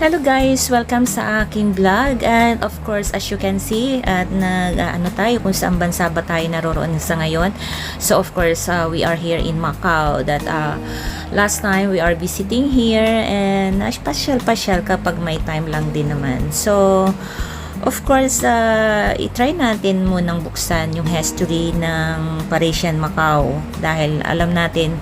Hello guys! Welcome sa aking vlog and of course as you can see at nag uh, ano tayo kung saan bansa ba tayo naroroon sa ngayon. So of course uh, we are here in Macau that uh, last time we are visiting here and uh, pasyal-pasyal kapag may time lang din naman. So of course uh, i-try natin munang buksan yung history ng Parisian Macau dahil alam natin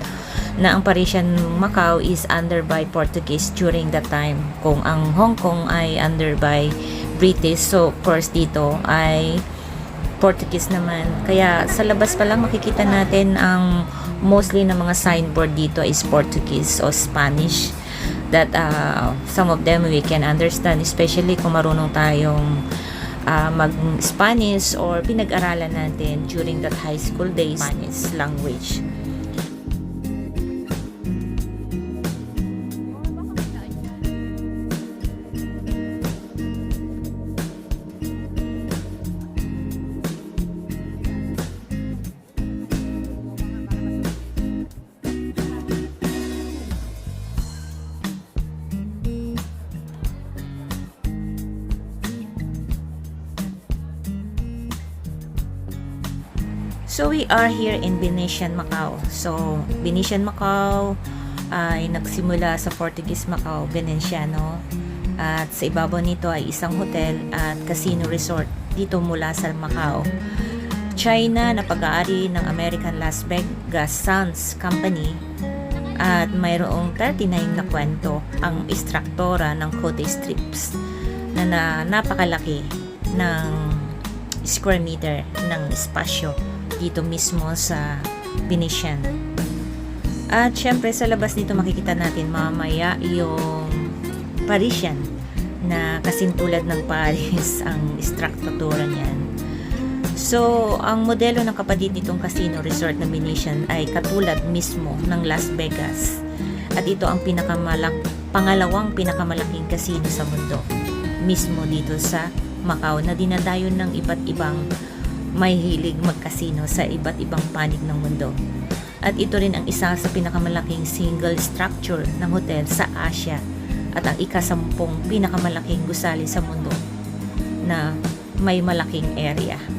na ang Parisian Macau is under by Portuguese during that time. Kung ang Hong Kong ay under by British, so of course dito ay Portuguese naman. Kaya sa labas pa lang makikita natin ang mostly ng mga signboard dito is Portuguese o Spanish that uh, some of them we can understand especially kung marunong tayong uh, mag-Spanish or pinag-aralan natin during that high school days Spanish language. So we are here in Venetian Macau. So Venetian Macau ay nagsimula sa Portuguese Macau, Venetiano. At sa ibabaw nito ay isang hotel at casino resort dito mula sa Macau. China na pag-aari ng American Las Vegas Sands Company at mayroong 39 na kwento ang istruktura ng Cote Strips na, na napakalaki ng square meter ng espasyo dito mismo sa Venetian. At syempre sa labas nito makikita natin mamaya yung Parisian na kasintulad ng Paris ang struktura niyan. So, ang modelo ng kapatid nitong casino resort na Venetian ay katulad mismo ng Las Vegas. At ito ang pinakamalak pangalawang pinakamalaking casino sa mundo. Mismo dito sa Macau na dinadayon ng iba't ibang may hilig magkasino sa iba't ibang panig ng mundo. At ito rin ang isa sa pinakamalaking single structure ng hotel sa Asia at ang ikasampung pinakamalaking gusali sa mundo na may malaking area.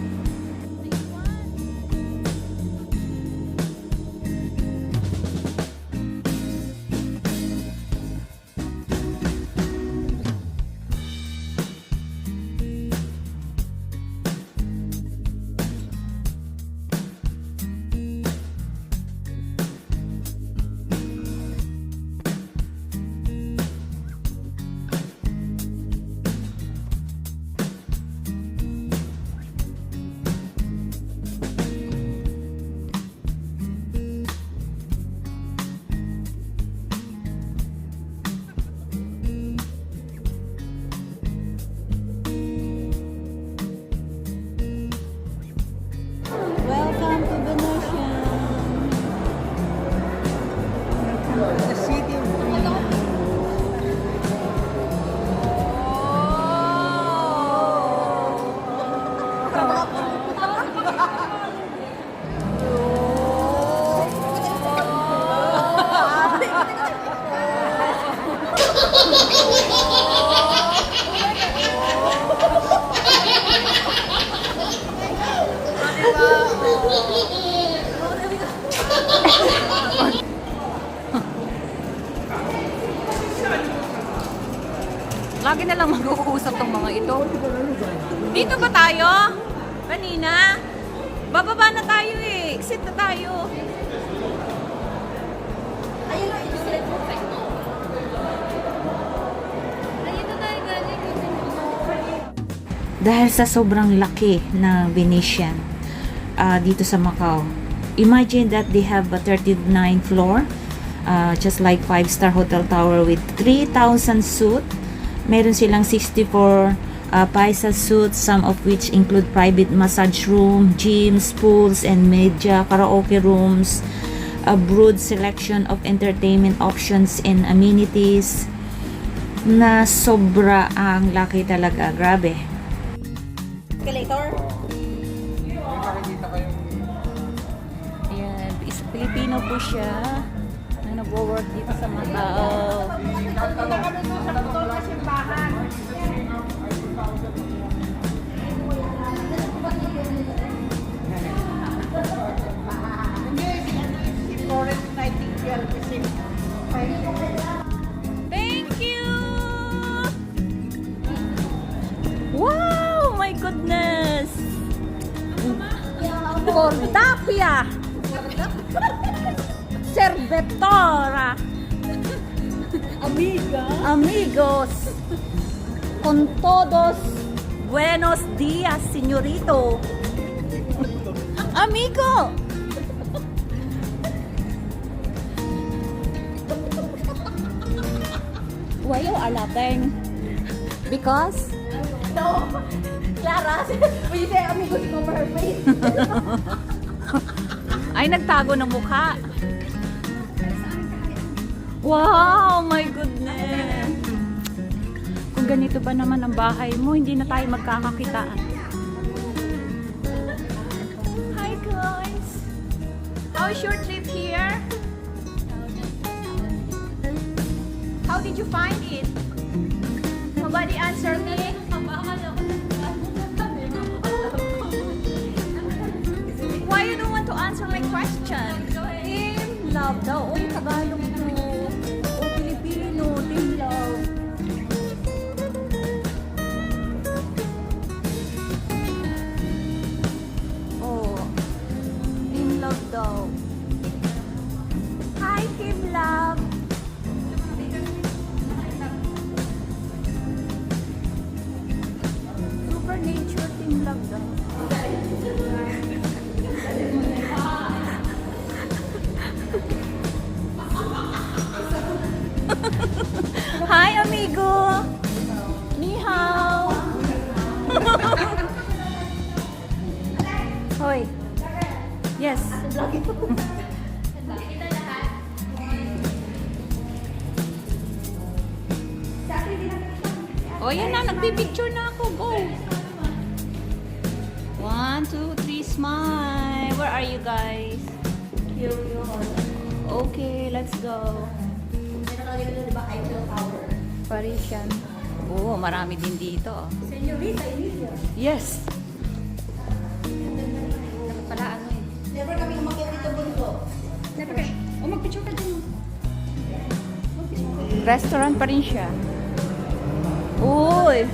Tayo? Kanina? Bababa na tayo eh. Exit na tayo. Dahil sa sobrang laki na Venetian uh, dito sa Macau. Imagine that they have a 39 floor, uh, just like 5-star hotel tower with 3,000 suite. Meron silang 64 uh, paisa suites, some of which include private massage room, gyms, pools, and media, karaoke rooms, a broad selection of entertainment options and amenities na sobra ang laki talaga. Grabe. Escalator? Ayan. Is Pilipino po siya na nag-work dito sa Macau. Mordapia. Cervetora. Amiga. Amigos. Con todos. Buenos días, señorito. Amigo. Why you are laughing? Because? No. Clara, when you say amigos, cover her face. Ay, nagtago ng mukha. Wow, my goodness. Kung ganito ba naman ang bahay mo, hindi na tayo magkakakitaan. Hi guys. How's your trip here? How did you find it? Nobody answer me? To answer my question? Team love daw. Uy, Tagalog yan na, ako. Go! One, two, three, smile! Where are you guys? Okay, let's go. Parisian. Oo, marami din dito. Senorita Emilia. Yes. Pala ano eh. Never kami umakyat dito bunso. Never ka. O magpicture ka din. Restaurant pa rin siya. Uy!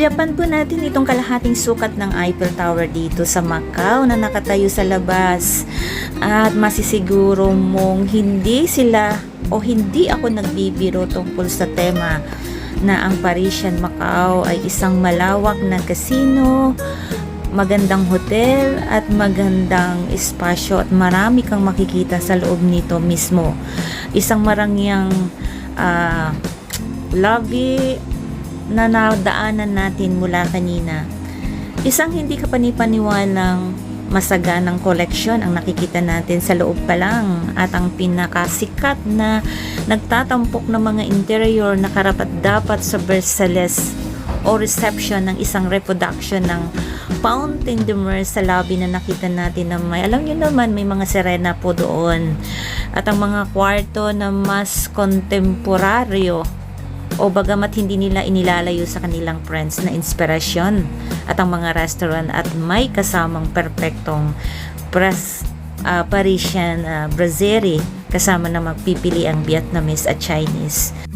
Sulyapan po natin itong kalahating sukat ng Eiffel Tower dito sa Macau na nakatayo sa labas. At masisiguro mong hindi sila o hindi ako nagbibiro tungkol sa tema na ang Parisian Macau ay isang malawak na casino magandang hotel at magandang espasyo at marami kang makikita sa loob nito mismo. Isang marangyang ah, lobby na nadaanan natin mula kanina. Isang hindi ka panipaniwalang masaganang koleksyon ang nakikita natin sa loob pa lang at ang pinakasikat na nagtatampok ng mga interior na karapat dapat sa Versailles o reception ng isang reproduction ng Fountain de Mer sa lobby na nakita natin na may alam nyo naman may mga serena po doon at ang mga kwarto na mas kontemporaryo o bagamat hindi nila inilalayo sa kanilang friends na inspirasyon at ang mga restaurant at may kasamang perpektong pres, ah, Parisian ah, brasserie kasama na magpipili ang Vietnamese at Chinese.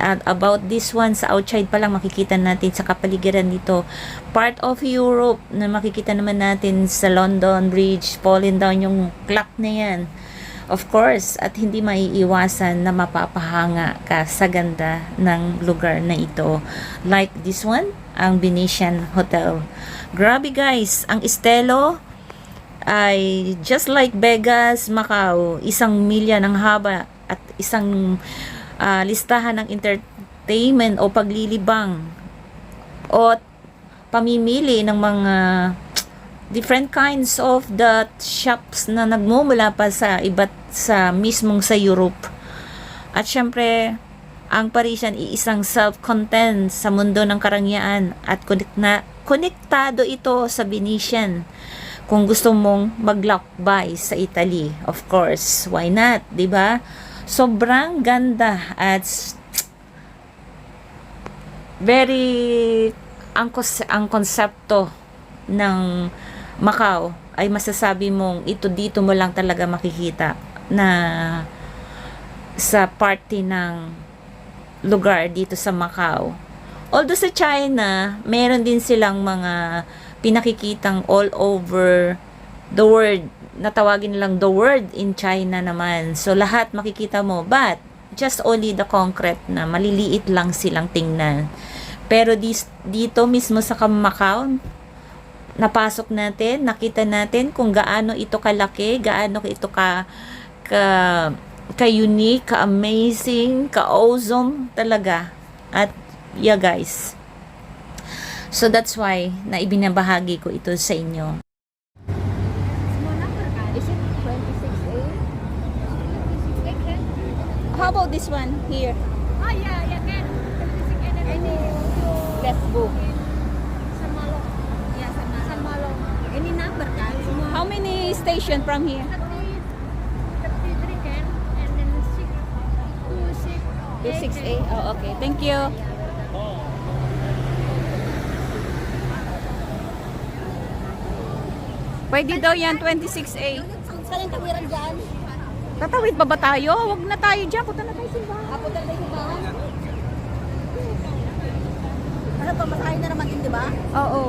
At about this one, sa outside pa lang makikita natin sa kapaligiran dito. Part of Europe na makikita naman natin sa London Bridge, falling down yung clock na yan. Of course, at hindi maiiwasan na mapapahanga ka sa ganda ng lugar na ito. Like this one, ang Venetian Hotel. Grabe guys, ang Estelo ay just like Vegas, Macau, isang milya ng haba at isang ah, listahan ng entertainment o paglilibang o pamimili ng mga different kinds of the shops na nagmumula pa sa iba't sa mismong sa Europe. At syempre, ang Parisian iisang self-content sa mundo ng karangyaan at connect na, konektado ito sa Venetian. Kung gusto mong mag-lockby sa Italy, of course, why not, 'di ba? Sobrang ganda at very ang, ang konsepto ng Macau ay masasabi mong ito dito mo lang talaga makikita na sa party ng lugar dito sa Macau. Although sa China, meron din silang mga pinakikitang all over the world. Natawagin nilang the world in China naman. So lahat makikita mo. But, just only the concrete na maliliit lang silang tingnan. Pero dis, dito mismo sa Macau, napasok natin, nakita natin kung gaano ito kalaki, gaano ito ka ka ka-unique, ka-amazing, ka-awesome talaga. At yeah guys, So that's why na ibinabahagi ko ito sa inyo. Is it 26A? How about this one here? Oh yeah, yeah can. Any? Let's go. San Malo. Yeah, San Malo. San Malo. Any number? Semua. How many station from here? 30, 33 can. And then 6, 2, 6, To 6A? Oh, okay. Thank you. Pwede daw yan, 26A. Saan yung tawiran dyan? Tatawid pa ba tayo? Huwag na tayo dyan. Punta na tayo sa bahay. Ako talaga yung bahay. Ano pa, masahin na naman din, di ba? Oo.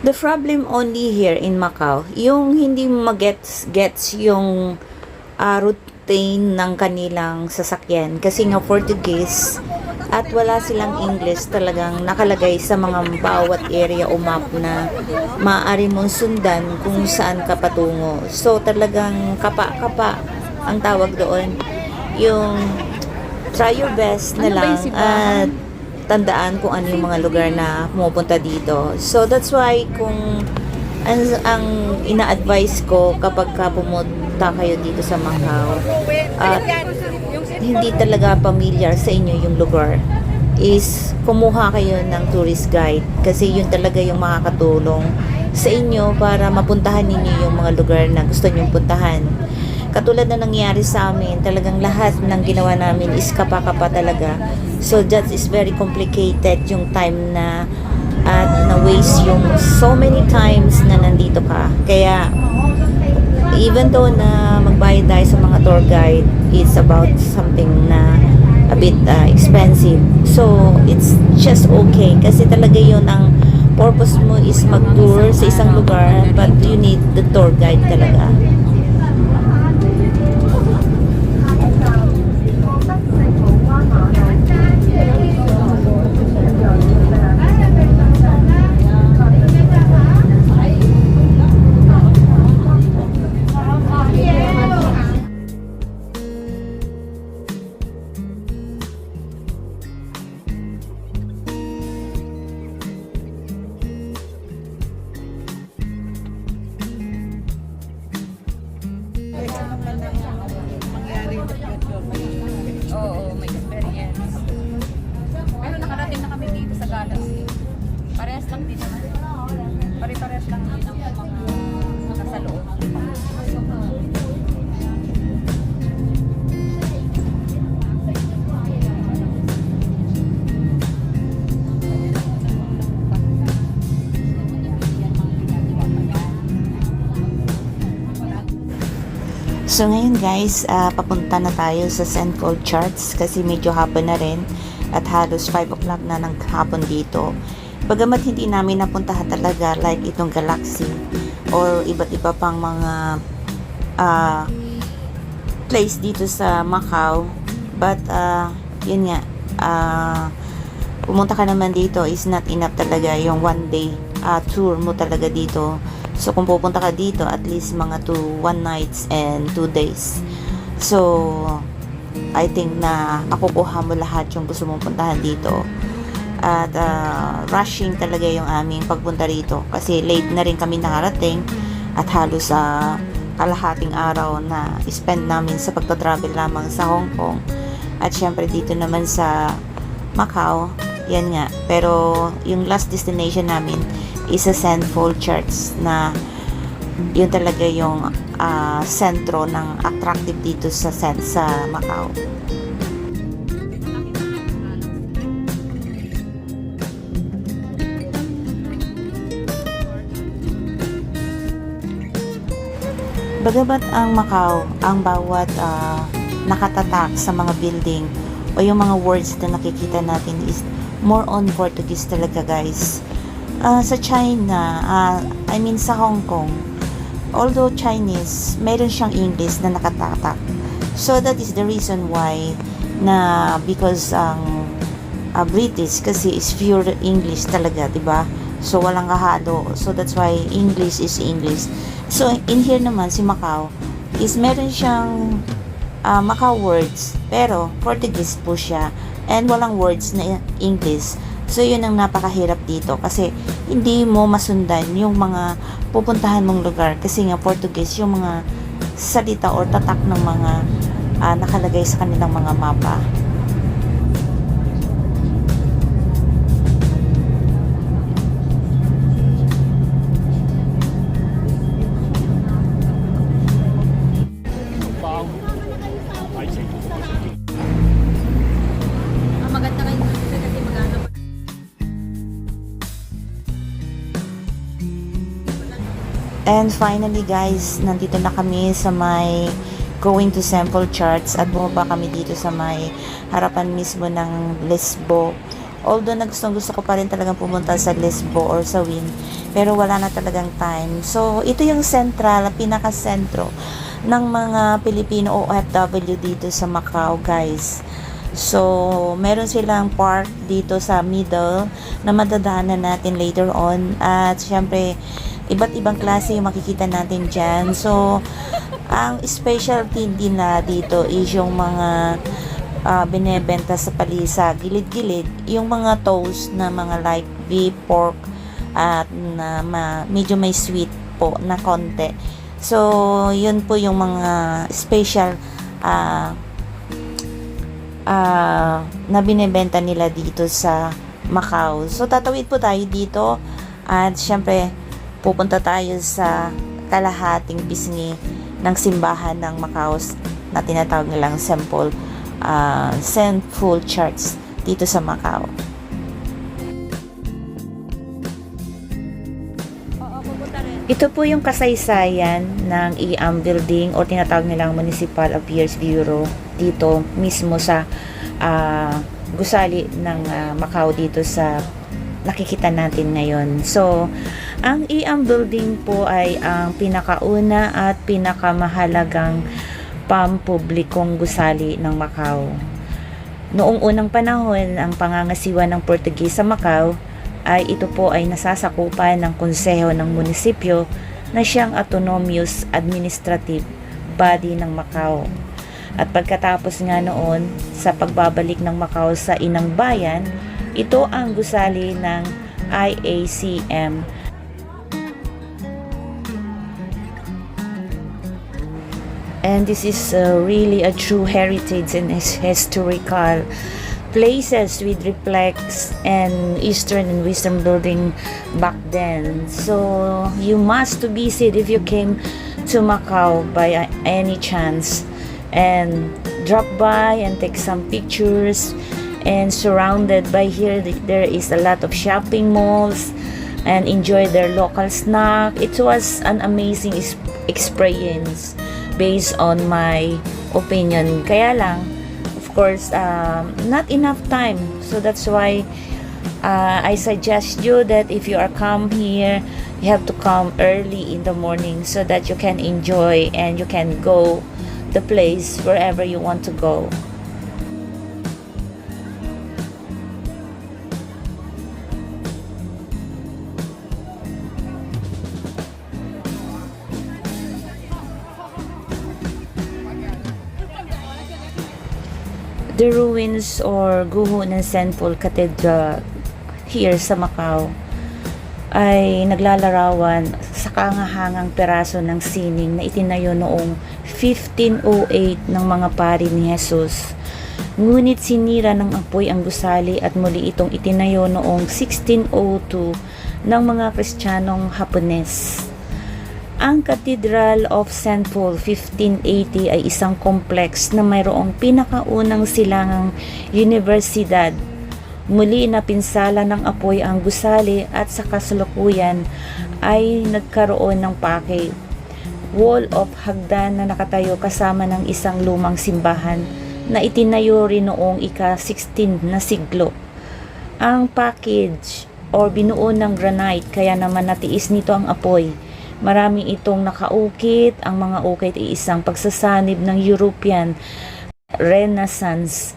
The problem only here in Macau, yung hindi magets gets yung ah, routine ng kanilang sasakyan kasi nga Portuguese at wala silang English talagang nakalagay sa mga bawat area o map na maaari mong sundan kung saan ka patungo. So talagang kapa-kapa ang tawag doon. Yung try your best na Ano lang at tandaan kung ano yung mga lugar na pumupunta dito. So that's why kung ang, ang ina-advise ko kapag ka pumunta kayo dito sa Macau at hindi talaga familiar sa inyo yung lugar is kumuha kayo ng tourist guide kasi yun talaga yung makakatulong sa inyo para mapuntahan ninyo yung mga lugar na gusto nyong puntahan. Katulad na nangyari sa amin, talagang lahat ng ginawa namin is kapa-kapa talaga. So that is very complicated yung time na at na waste yung so many times na nandito ka. Kaya even though na magbayad tayo sa mga tour guide, it's about something na a bit uh, expensive. So, it's just okay. Kasi talaga yun ang purpose mo is mag-tour sa isang lugar but you need the tour guide talaga. So ngayon guys, ah, papunta na tayo sa. Paul Church kasi medyo hapon na rin at halos 5 o'clock na ng hapon dito. Bagamat hindi namin napuntahan talaga like itong Galaxy or iba't iba pang mga ah, place dito sa Macau. But ah, yun nga, ah, pumunta ka naman dito is not enough talaga yung one day ah, tour mo talaga dito. So, kung pupunta ka dito, at least mga 2, 1 nights and 2 days. So, I think na makukuha mo lahat yung gusto mong puntahan dito. At ah, rushing talaga yung aming pagpunta rito. Kasi late na rin kami nakarating at halos sa kalahating araw na spend namin sa pagta-travel lamang sa Hong Kong. At syempre dito naman sa Macau, yan nga. Pero yung last destination namin is sa St. Paul Church na yun talaga yung ah, sentro ng attractive dito sa sa Macau. Bagamat ang Macau, ang bawat ah, nakatatak sa mga building o yung mga words na nakikita natin is more on Portuguese talaga guys. Ah, sa China, ah, I mean sa Hong Kong, although Chinese, meron siyang English na nakatatak. So that is the reason why na because ang ah, British kasi is pure English talaga, 'di ba? So walang kahalo. So that's why English is English. So in here naman si Macau is meron siyang ah, Macau words, pero Portuguese po siya and walang words na English. So, yun ang napakahirap dito kasi hindi mo masundan yung mga pupuntahan mong lugar kasi nga Portuguese yung mga salita or tatak ng mga ah, nakalagay sa kanilang mga mapa. And finally guys, nandito na kami sa may going to sample charts at bumaba kami dito sa may harapan mismo ng Lesbo. Although na gustong gusto ko pa rin talagang pumunta sa Lesbo or sa Win, pero wala na talagang time. So, ito yung central, pinaka-sentro ng mga Pilipino OFW dito sa Macau, guys. So, meron silang park dito sa middle na madadaanan natin later on. At syempre, iba't ibang klase yung makikita natin dyan. So, ang specialty din na dito is yung mga ah, binebenta sa palisa, gilid-gilid, yung mga toast na mga like beef, pork, at na ma- medyo may sweet po na konti. So, yun po yung mga special ah ah, na binebenta nila dito sa Macau. So, tatawid po tayo dito at syempre, pupunta tayo sa kalahating pisngi ng simbahan ng Macau na tinatawag nilang Simple uh, Full Church dito sa Macau. Ito po yung kasaysayan ng IAM building o tinatawag nilang Municipal Affairs Bureau dito mismo sa ah, gusali ng ah, Macau dito sa nakikita natin ngayon. So, ang IAM building po ay ang pinakauna at pinakamahalagang pampublikong gusali ng Macau. Noong unang panahon, ang pangangasiwa ng Portuguese sa Macau ay ito po ay nasasakupan ng konseho ng munisipyo na siyang autonomous administrative body ng Macau. At pagkatapos nga noon, sa pagbabalik ng Macau sa inang bayan, ito ang gusali ng IACM and this is uh, really a true heritage and his- historical places with reflects and eastern and western building back then. So you must to visit if you came to macau by uh, any chance. And drop by and take some pictures and surrounded by here th- there is a lot of shopping malls and enjoy their local snack it was an amazing experience based on my opinion. Kaya lang, of course, um, not enough time. So that's why uh, I suggest you that if you are come here, you have to come early in the morning so that you can enjoy and you can go the place wherever you want to go. The ruins or guho ng. Paul Cathedral here sa Macau ay naglalarawan sa kangahangang peraso ng sining na itinayo noong 1508 ng mga pari ni Jesus. Ngunit sinira ng apoy ang gusali at muli itong itinayo noong 1602 ng mga Kristiyanong Hapones. Ang Cathedral of St. Paul 1580 ay isang complex na mayroong pinakaunang silangang universidad. Muli na pinsala ng apoy ang gusali at sa kasalukuyan ay nagkaroon ng pake. Wall of hagdan na nakatayo kasama ng isang lumang simbahan na itinayo rin noong ika-16 na siglo. Ang package or binuo ng granite kaya naman natiis nito ang apoy. Marami itong nakaukit. Ang mga ukit ay isang pagsasanib ng European Renaissance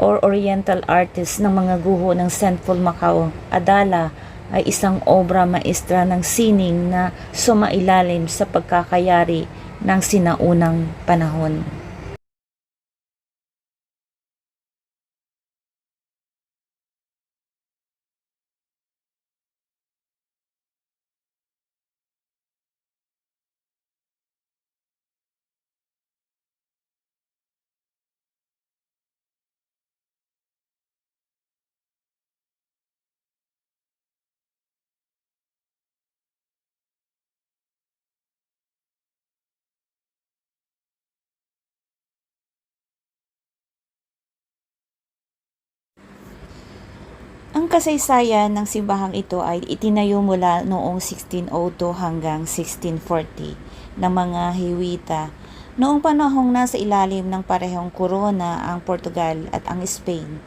or Oriental artist ng mga guho ng. Paul Macau. Adala ay isang obra maestra ng sining na sumailalim sa pagkakayari ng sinaunang panahon. Kasaysayan ng simbahang ito ay itinayo mula noong 1602 hanggang 1640 ng mga Hiwita. Noong panahong nasa ilalim ng parehong korona ang Portugal at ang Spain,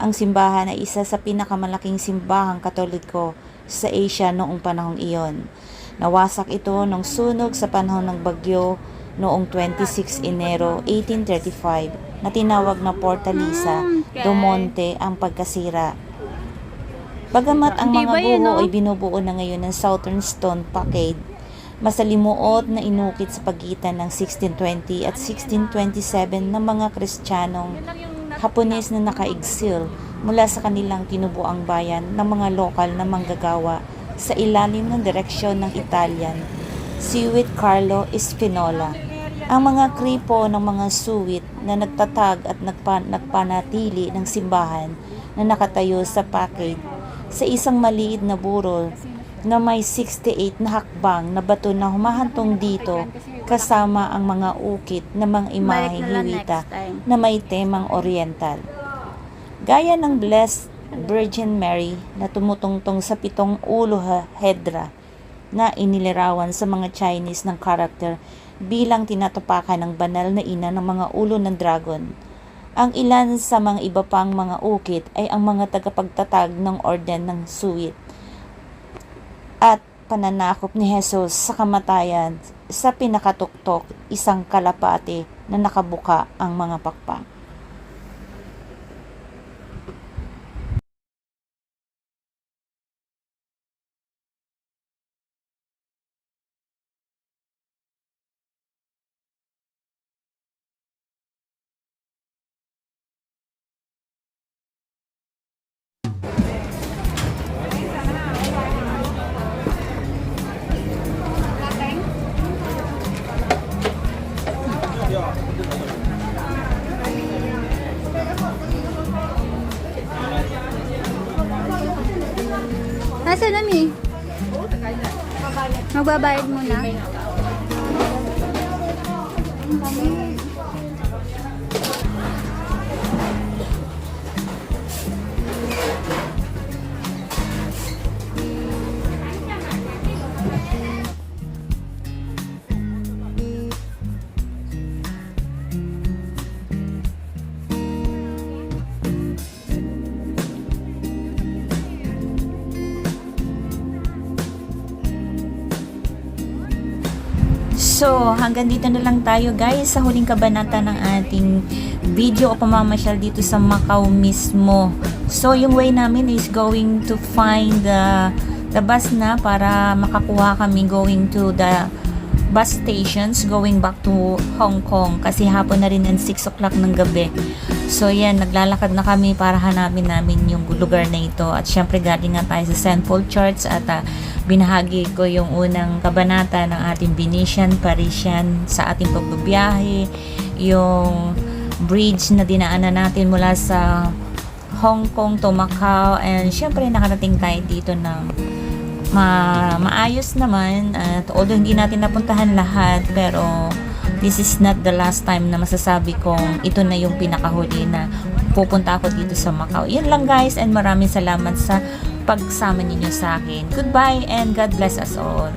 ang simbahan ay isa sa pinakamalaking simbahang katoliko sa Asia noong panahong iyon. Nawasak ito nung sunog sa panahon ng bagyo noong 26 Enero 1835 na tinawag na Portalisa do Monte ang pagkasira. Bagamat ang mga no? ay binubuo na ngayon ng Southern Stone Facade, masalimuot na inukit sa pagitan ng 1620 at 1627 ng mga Kristiyanong Hapones na nakaigsil mula sa kanilang tinubuang bayan ng mga lokal na manggagawa sa ilalim ng direksyon ng Italian, si Wit Carlo Espinola. Ang mga kripo ng mga suwit na nagtatag at nagpa- nagpanatili ng simbahan na nakatayo sa Pakid sa isang maliit na burol na may 68 na hakbang na bato na humahantong dito kasama ang mga ukit na mga imahe hiwita na may temang oriental. Gaya ng Blessed Virgin Mary na tumutungtong sa pitong ulo hedra na inilarawan sa mga Chinese ng karakter bilang tinatapakan ng banal na ina ng mga ulo ng dragon. Ang ilan sa mga iba pang mga ukit ay ang mga tagapagtatag ng orden ng suwit at pananakop ni Jesus sa kamatayan sa pinakatuktok isang kalapate na nakabuka ang mga pakpak. Magbabayad muna. So, hanggang dito na lang tayo guys sa huling kabanata ng ating video o pamamasyal dito sa Macau mismo. So, yung way namin is going to find the, the bus na para makakuha kami going to the bus stations going back to Hong Kong kasi hapon na rin and 6 o'clock ng gabi. So yan, naglalakad na kami para hanapin namin yung lugar na ito at syempre galing nga tayo sa St. Paul Church at ah, binahagi ko yung unang kabanata ng ating Venetian, Parisian sa ating pagbabiyahe, yung bridge na dinaanan natin mula sa Hong Kong to Macau and syempre nakarating tayo dito ng ma maayos naman at although hindi natin napuntahan lahat pero this is not the last time na masasabi kong ito na yung pinakahuli na pupunta ako dito sa Macau. Yun lang guys and maraming salamat sa pagsama ninyo sa akin. Goodbye and God bless us all.